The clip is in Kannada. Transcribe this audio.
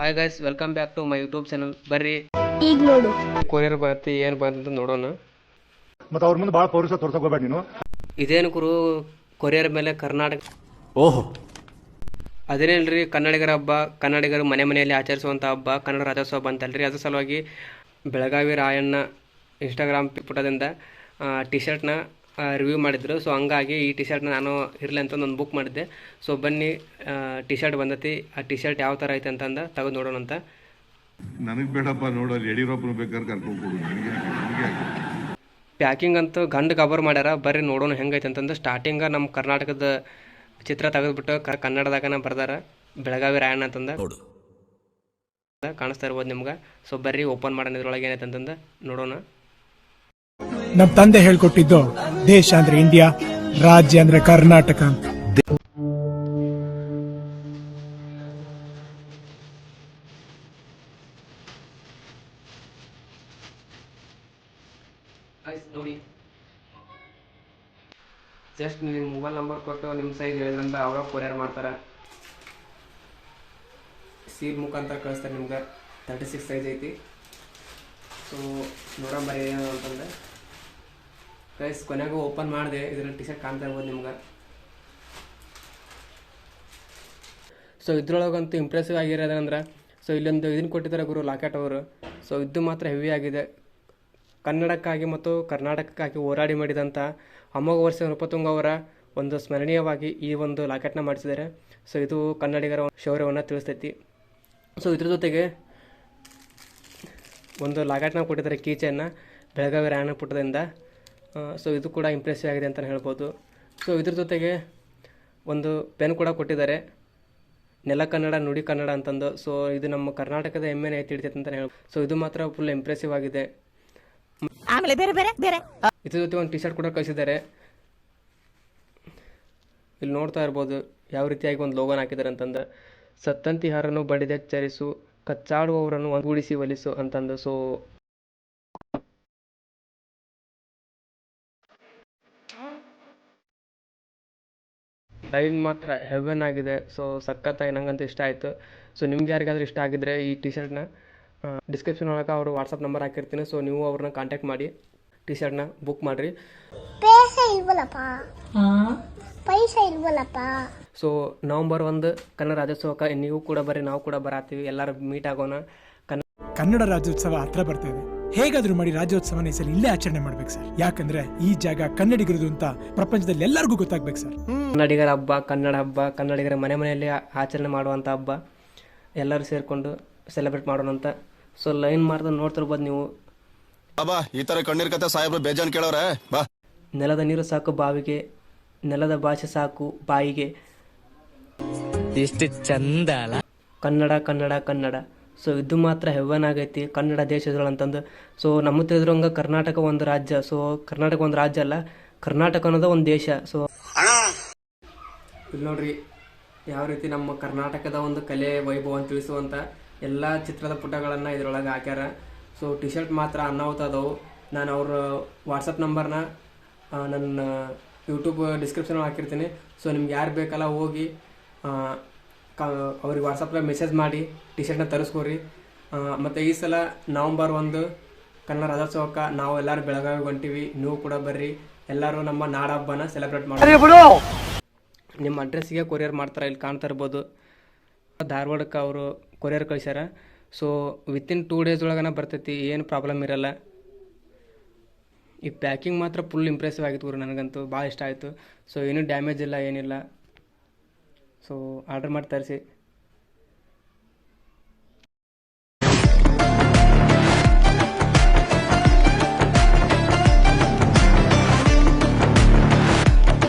Hi guys welcome back to my YouTube channel ಬರ್ರಿ. ಈಗ ನೋಡು. ಕೊರಿಯರ್ ಬರ್ತಿ ಏನು ಬಂತ ನೋಡೋಣ. ಮತ್ತೆ ಅವ್ರ ಮುಂದೆ ಭಾಳ ಪೌರುಷ ತೋರ್ಸಕ್ ಹೋಗ್ಬೇಡ ನೀನು. ಇದೇನು ಗುರು ಕೊರಿಯರ್ ಮೇಲೆ ಕರ್ನಾಟಕ ಓಹೋ. ಅದೇನಿಲ್ರಿ ಕನ್ನಡಿಗರ ಹಬ್ಬ ಕನ್ನಡಿಗರು ಮನೆ ಮನೆಯಲ್ಲಿ ಆಚರಿಸುವಂತ ಹಬ್ಬ ಕನ್ನಡ ರಾಜ್ಯೋತ್ಸವ ಹಬ್ಬ ಅಂತಲ್ರಿ ಅದ್ರ ಸಲುವಾಗಿ ಬೆಳಗಾವಿ ರಾಯಣ್ಣ ಇನ್ಸ್ಟಾಗ್ರಾಮ್ ಪುಟದಿಂದ ಟಿ ಶರ್ಟ್ನ ರಿವ್ಯೂ ಮಾಡಿದ್ರು. ಸೊ ಹಂಗಾಗಿ ಈ ಟಿ ಶರ್ಟ್ನ ನಾನು ಇರಲಿ ಅಂತ ಒಂದು ಬುಕ್ ಮಾಡಿದ್ದೆ. ಸೊ ಬನ್ನಿ ಟಿ ಶರ್ಟ್ ಬಂದತಿ. ಆ ಟಿ ಶರ್ಟ್ ಯಾವ ಥರ ಐತೆ ಅಂತಂದ ತೆಗೆದು ನೋಡೋಣ ಅಂತ. ನನಗೆ ಬೇಡಪ್ಪ ನೋಡಲ್ಲಿ ಯಡಿಯೂರಪ್ಪನ ಬೇಕಾದ್ರೆ ಕರ್ಕೊಂಡು ಕೊಡು. ನನಗೆ ಯಾಕೆ ನನಗೆ ಯಾಕೆ ಪ್ಯಾಕಿಂಗ್ ಅಂತೂ ಗಂಡು ಕವರ್ ಮಾಡ್ಯಾರ. ಬರ್ರಿ ನೋಡೋಣ ಹೆಂಗೈತೆ ಅಂತಂದು. ಸ್ಟಾರ್ಟಿಂಗ ನಮ್ಮ ಕರ್ನಾಟಕದ ಚಿತ್ರ ತೆಗೆದ್ಬಿಟ್ಟು ಕನ್ನಡದಾಗನ ಬರ್ದಾರ. ಬೆಳಗಾವಿ ರಾಯಣ್ಣ ಅಂತಂದ. ನೋಡು. ಕಾಣಿಸ್ತಾ ಇರ್ಬೋದು ನಿಮ್ಗೆ. ಸೊ ಬರ್ರಿ ಓಪನ್ ಮಾಡೋಣ ಇದ್ರೊಳಗೆ ಏನೈತೆ ಅಂತಂದು ನೋಡೋಣ. ನಮ್ಮ ತಂದೆ ಹೇಳ್ಕೊಟ್ಟಿದ್ದು ದೇಶ ಅಂದ್ರೆ ಇಂಡಿಯಾ, ರಾಜ್ಯ ಅಂದ್ರೆ ಕರ್ನಾಟಕ. ನೋಡಿ. ಜಸ್ಟ್ ನಿಮ್ಮ ಮೊಬೈಲ್ ನಂಬರ್ ಕೊಟ್ಟು ನಿಮ್ಮ ಸೈಜ್ ಹೇಳಿದ್ರಿಂದ ಅವರ ಕೊರಿಯರ್ ಮಾಡ್ತಾರೆ. ಸೀಲ್ ಮುಖಾಂತರ ಕಳಿಸ್ತಾರೆ ನಿಮ್ಗೆ. ತರ್ಟಿ ಸಿಕ್ಸ್ ಸೈಜ್ ಐತಿ. ಸೊ ನೋಡಂಬರಿ ಏನು ಅಂತಂದ್ರೆ ಗೈಸ್ ಕೊನೆಗೂ ಓಪನ್ ಮಾಡಿದೆ. ಇದರಲ್ಲಿ ಟಿ ಶರ್ಟ್ ಕಾಣ್ತಾ ಇರ್ಬೋದು ನಿಮ್ಗೆ. ಸೊ ಇದ್ರೊಳಗಂತೂ ಇಂಪ್ರೆಸಿವ್ ಆಗಿರೋದಂದ್ರೆ ಸೊ ಇಲ್ಲೊಂದು ಇದನ್ನು ಕೊಟ್ಟಿದ್ದಾರೆ ಗುರು ಲಾಕೆಟ್ ಅವರು. ಸೊ ಇದು ಮಾತ್ರ ಹೆವಿ ಆಗಿದೆ. ಕನ್ನಡಕ್ಕಾಗಿ ಮತ್ತು ಕರ್ನಾಟಕಕ್ಕಾಗಿ ಹೋರಾಡಿ ಮಾಡಿದಂಥ ಅಮೋಘ ವರ್ಷ ನೃಪತುಂಗ ಅವರ ಒಂದು ಸ್ಮರಣೀಯವಾಗಿ ಈ ಒಂದು ಲಾಕೆಟ್ನ ಮಾಡಿಸಿದ್ದಾರೆ. ಸೊ ಇದು ಕನ್ನಡಿಗರ ಶೌರ್ಯವನ್ನು ತಿಳಿಸ್ತೈತಿ. ಸೊ ಇದ್ರ ಜೊತೆಗೆ ಒಂದು ಲಾಕೆಟ್ನ ಕೊಟ್ಟಿದ್ದಾರೆ ಕೀಚೆಯನ್ನು ಬೆಳಗಾವಿ ರಾಯಣ್ಣ ಪುಟದಿಂದ ಸೊ ಇದು ಕೂಡ ಇಂಪ್ರೆಸಿವ್ ಆಗಿದೆ ಅಂತಲೇ ಹೇಳ್ಬೋದು. ಸೊ ಇದ್ರ ಜೊತೆಗೆ ಒಂದು ಪೆನ್ ಕೂಡ ಕೊಟ್ಟಿದ್ದಾರೆ. ನೆಲ ಕನ್ನಡ ನುಡಿ ಕನ್ನಡ ಅಂತಂದು. ಸೊ ಇದು ನಮ್ಮ ಕರ್ನಾಟಕದ ಹೆಮ್ಮೆನ ಎತ್ತಿ ಹಿಡಿತೈತೆ ಅಂತಲೇ ಹೇಳ್ಬೋದು. ಸೊ ಇದು ಮಾತ್ರ ಫುಲ್ ಇಂಪ್ರೆಸಿವ್ ಆಗಿದೆ. ಆಮೇಲೆ ಬೇರೆ ಬೇರೆ ಬೇರೆ. ಇದ್ರ ಜೊತೆ ಒಂದು ಟಿ ಶರ್ಟ್ ಕೂಡ ಕಳಿಸಿದ್ದಾರೆ. ಇಲ್ಲಿ ನೋಡ್ತಾ ಇರ್ಬೋದು ಯಾವ ರೀತಿಯಾಗಿ ಒಂದು ಲೋಗನ್ ಹಾಕಿದ್ದಾರೆ ಅಂತಂದು ಸತ್ತಂತಿ ಹಾರನ್ನು ಬಡಿದೆಚ್ಚರಿಸು ಕಚ್ಚಾಡುವವರನ್ನು ಒಂದುಗೂಡಿಸಿ ಒಲಿಸು ಅಂತಂದು. ಸೊ ಲೈನ್ ಮಾತ್ರ ಹೆವೆನ್ ಆಗಿದೆ. ಸೊ ಸಖತ್ತಾಗಿ ನಂಗಂತೂ ಇಷ್ಟ ಆಯಿತು. ಸೊ ನಿಮ್ಗೆ ಯಾರಿಗಾದ್ರೂ ಇಷ್ಟ ಆಗಿದ್ರೆ ಈ ಟಿ ಶರ್ಟ್ನ ಡಿಸ್ಕ್ರಿಪ್ಷನ್ ಒಳಗೆ ಅವರು ವಾಟ್ಸಪ್ ನಂಬರ್ ಹಾಕಿರ್ತೀನಿ. ಸೊ ನೀವು ಅವ್ರನ್ನ ಕಾಂಟ್ಯಾಕ್ಟ್ ಮಾಡಿ ಟಿ ಶರ್ಟ್ನ ಬುಕ್ ಮಾಡಿರಿ. ಸೊ ನವಂಬರ್ ಒಂದು ಕನ್ನಡ ರಾಜ್ಯೋತ್ಸವಕ್ಕೆ ನೀವು ಕೂಡ ಬರ್ರಿ ನಾವು ಕೂಡ ಬರಾತೀವಿ. ಎಲ್ಲರೂ ಮೀಟ್ ಆಗೋಣ. ಕನ್ನಡ ಕನ್ನಡ ರಾಜ್ಯೋತ್ಸವ ಹತ್ರ ಬರ್ತಾ ಇದೆ. ಹೇಗಾದ್ರೂ ಮಾಡಿ ರಾಜ್ಯೋತ್ಸವನ ಈ ಸಲ ಇಲ್ಲೇ ಆಚರಣೆ ಮಾಡ್ಬೇಕು ಸರ್. ಯಾಕಂದ್ರೆ ಈ ಜಾಗ ಕನ್ನಡಿಗರದು ಅಂತ ಪ್ರಪಂಚದಲ್ಲಿ ಎಲ್ಲರಿಗೂ ಗೊತ್ತಾಗ್ಬೇಕು ಸರ್. ಕನ್ನಡಿಗರ ಹಬ್ಬ ಕನ್ನಡ ಹಬ್ಬ ಕನ್ನಡಿಗರ ಮನೆ ಮನೆಯಲ್ಲಿ ಆಚರಣೆ ಮಾಡುವಂಥ ಹಬ್ಬ ಎಲ್ಲರೂ ಸೇರಿಕೊಂಡು ಸೆಲೆಬ್ರೇಟ್ ಮಾಡೋಣ ಅಂತ. ಸೊ ಲೈನ್ ಮಾಡ್ದ ನೋಡ್ತಿರ್ಬೋದು ನೀವು. ಬಾಬಾ ಈ ತರ ಕಣ್ಣೀರ್ ಕತೆ ಸಾಹೇಬ್ರು ಬೇಜಾನ್ ಕೇಳವ್ರೆ ಬಾ. ನೆಲದ ನೀರು ಸಾಕು ಬಾವಿಗೆ ನೆಲದ ಭಾಷೆ ಸಾಕು ಬಾಯಿಗೆ. ಇಷ್ಟು ಚಂದ ಅಲ್ಲ? ಕನ್ನಡ ಕನ್ನಡ ಕನ್ನಡ. ಸೊ ಇದು ಮಾತ್ರ ಹೆವನ್ ಆಗೈತಿ ಕನ್ನಡ ದೇಶದೊಳಂತಂದು ಸೊ ನಮ್ಮ ತಿಳಿದ್ರಂಗೆ ಕರ್ನಾಟಕ ಒಂದು ರಾಜ್ಯ. ಸೊ ಕರ್ನಾಟಕ ಒಂದು ರಾಜ್ಯ ಅಲ್ಲ ಕರ್ನಾಟಕ ಅನ್ನೋದು ಒಂದು ದೇಶ. ಸೊ ಇಲ್ಲಿ ನೋಡ್ರಿ ಯಾವ ರೀತಿ ನಮ್ಮ ಕರ್ನಾಟಕದ ಒಂದು ಕಲೆ ವೈಭವವನ್ನು ತಿಳಿಸುವಂಥ ಎಲ್ಲ ಚಿತ್ರದ ಪುಟಗಳನ್ನು ಇದರೊಳಗೆ ಹಾಕ್ಯಾರ. ಸೊ ಟಿ ಶರ್ಟ್ ಮಾತ್ರ ಅನಾಹುತ ಅದಾವು. ನಾನು ಅವ್ರ ವಾಟ್ಸಪ್ ನಂಬರ್ನ ನನ್ನ ಯೂಟ್ಯೂಬ್ ಡಿಸ್ಕ್ರಿಪ್ಷನ್ ಹಾಕಿರ್ತೀನಿ. ಸೊ ನಿಮ್ಗೆ ಯಾರು ಬೇಕಲ್ಲ ಹೋಗಿ ಆ, ಕ ಅವ್ರಿಗೆ ವಾಟ್ಸಪ್ಗೆ ಮೆಸೇಜ್ ಮಾಡಿ ಟಿ ಶರ್ಟ್ನ ತರಿಸ್ಕೊರಿ. ಮತ್ತು ಈ ಸಲ ನವಂಬರ್ ಒಂದು ಕನ್ನಡ ರಾಜ್ಯೋತ್ಸವಕ್ಕೆ ನಾವು ಎಲ್ಲರೂ ಬೆಳಗಾವಿ ಹೊಂಟಿವಿ. ನೀವು ಕೂಡ ಬರ್ರಿ. ಎಲ್ಲರೂ ನಮ್ಮ ನಾಡ ಹಬ್ಬನ ಸೆಲೆಬ್ರೇಟ್ ಮಾಡಿ ನಿಮ್ಮ ಅಡ್ರೆಸ್ಸಿಗೆ ಕೊರಿಯರ್ ಮಾಡ್ತಾರೆ ಇಲ್ಲಿ ಕಾಣ್ತಾ ಇರ್ಬೋದು. ಧಾರವಾಡಕ್ಕೆ ಅವರು ಕೊರಿಯರ್ ಕಳಿಸ್ಯಾರ. ಸೊ ವಿತಿನ್ ಟೂ ಡೇಸ್ ಒಳಗನ ಬರ್ತೈತಿ ಏನು ಪ್ರಾಬ್ಲಮ್ ಇರಲ್ಲ. ಈ ಪ್ಯಾಕಿಂಗ್ ಮಾತ್ರ ಫುಲ್ ಇಂಪ್ರೆಸಿವ್ ಆಗಿತ್ತು ಗುರು ನನಗಂತೂ. ಭಾಳ ಇಷ್ಟ ಆಯಿತು. ಸೊ ಏನೂ ಡ್ಯಾಮೇಜ್ ಇಲ್ಲ ಏನಿಲ್ಲ. ಸೊ ಆರ್ಡರ್ ಮಾಡಿ ತರಿಸಿ